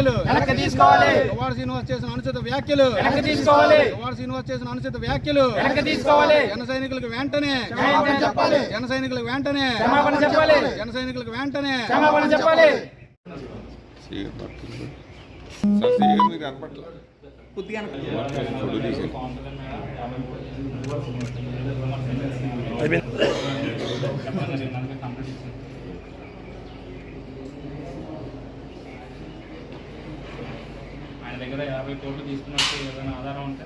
తీసుకోవాలి. దువ్వాడ శ్రీనివాస్ చేసిన అనుచిత వ్యాఖ్యలు. వెనక్కి తీసుకోవాలి. దువ్వాడ శ్రీనివాస్ చేసిన అనుచిత వ్యాఖ్యలు. వెనక్కి తీసుకోవాలి. జన సైనికులకు వెంటనే. క్షమాపణ చెప్పాలి. జన సైనికులకు వెంటనే. క్షమాపణ చెప్పాలి. జన సైనికులకు వెంటనే. క్షమాపణ చెప్పాలి. మీకు ఆయన దగ్గర యాభై కోట్లు తీసుకున్నట్టు ఏదైనా ఆధారం ఉంటే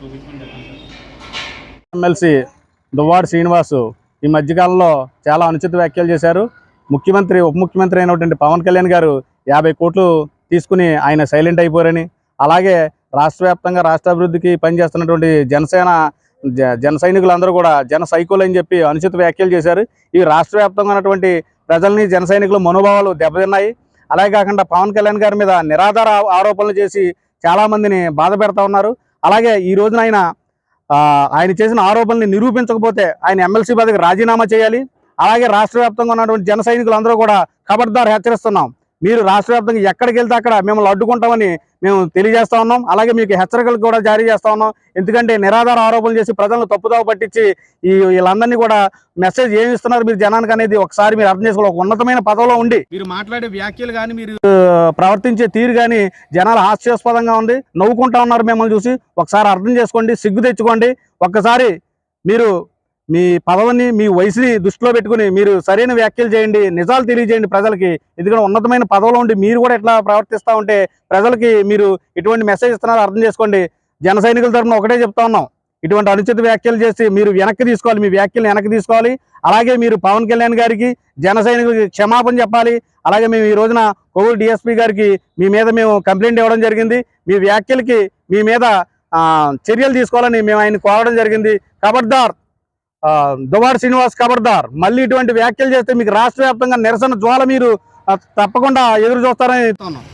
చూపించమని చెప్పండి సార్. ఎమ్మెల్సీ దువ్వాడు శ్రీనివాసు ఈ మధ్యకాలంలో చాలా అనుచిత వ్యాఖ్యలు చేశారు. ముఖ్యమంత్రి ఉప ముఖ్యమంత్రి అయినటువంటి పవన్ కళ్యాణ్ గారు యాభై కోట్లు తీసుకుని ఆయన సైలెంట్ అయిపోరని అలాగే రాష్ట్ర వ్యాప్తంగా రాష్ట్ర అభివృద్ధికి పనిచేస్తున్నటువంటి జనసేన జన సైనికులందరూ కూడా జన సైకోలు అని చెప్పి అనుచిత వ్యాఖ్యలు చేశారు. ఇవి రాష్ట్ర వ్యాప్తంగా ఉన్నటువంటి ప్రజల్ని జన సైనికుల మనోభావాలు దెబ్బతిన్నాయి. అలాగే కాకుండా పవన్ కళ్యాణ్ గారి మీద నిరాధార ఆరోపణలు చేసి చాలా మందిని బాధ పెడతా ఉన్నారు. అలాగే ఈ రోజున ఆయన ఆయన చేసిన ఆరోపణల్ని నిరూపించకపోతే ఆయన ఎమ్మెల్సీ పదవికి రాజీనామా చేయాలి. అలాగే రాష్ట్ర వ్యాప్తంగా ఉన్నటువంటి జన సైనికులందరూ కూడా ఖబర్దార్ హెచ్చరిస్తున్నాం. మీరు రాష్ట్ర వ్యాప్తంగా ఎక్కడికి వెళ్తే అక్కడ మిమ్మల్ని అడ్డుకుంటామని మేము తెలియజేస్తా ఉన్నాం. అలాగే మీకు హెచ్చరికలు కూడా జారీ చేస్తా ఉన్నాం. ఎందుకంటే నిరాధార ఆరోపణలు చేసి ప్రజలను తప్పుదావ పట్టించి ఈ వీళ్ళందరినీ కూడా మెసేజ్ ఏమి ఇస్తున్నారు మీరు జనానికి అనేది ఒకసారి మీరు అర్థం చేసుకోవాలి. ఒక ఉన్నతమైన పదవిలో ఉండి మీరు మాట్లాడే వ్యాఖ్యలు కానీ మీరు ప్రవర్తించే తీరు కానీ జనాలు హాస్యాస్పదంగా ఉంది. నవ్వుకుంటా ఉన్నారు మిమ్మల్ని చూసి. ఒకసారి అర్థం చేసుకోండి సిగ్గు తెచ్చుకోండి. ఒక్కసారి మీరు మీ పదవిని మీ వయసుని దృష్టిలో పెట్టుకుని మీరు సరైన వ్యాఖ్యలు చేయండి నిజాలు తెలియజేయండి ప్రజలకి. ఎందుకంటే ఉన్నతమైన పదవిలో ఉండి మీరు కూడా ఇట్లా ప్రవర్తిస్తూ ఉంటే ప్రజలకి మీరు ఇటువంటి మెసేజ్ ఇస్తున్నారో అర్థం చేసుకోండి. జన సైనికుల తరఫున ఒకటే చెప్తా ఉన్నాం. ఇటువంటి అనుచిత వ్యాఖ్యలు చేసి మీరు వెనక్కి తీసుకోవాలి మీ వ్యాఖ్యలు వెనక్కి తీసుకోవాలి. అలాగే మీరు పవన్ కళ్యాణ్ గారికి జన సైనికులకి క్షమాపణ చెప్పాలి. అలాగే మేము ఈ రోజున కోవిడ్ డిఎస్పీ గారికి మీ మీద మేము కంప్లైంట్ ఇవ్వడం జరిగింది. మీ వ్యాఖ్యలకి మీ మీద చర్యలు తీసుకోవాలని మేము ఆయన కోరడం జరిగింది. ఖబర్దార్ దువార్ శ్రీనివాస్ ఖబర్దార్ మళ్ళీ ఇటువంటి వ్యాఖ్యలు చేస్తే మీకు రాష్ట్ర వ్యాప్తంగా నిరసన జ్వాల మీరు తప్పకుండా ఎదురు చూస్తారని చెప్తున్నాం.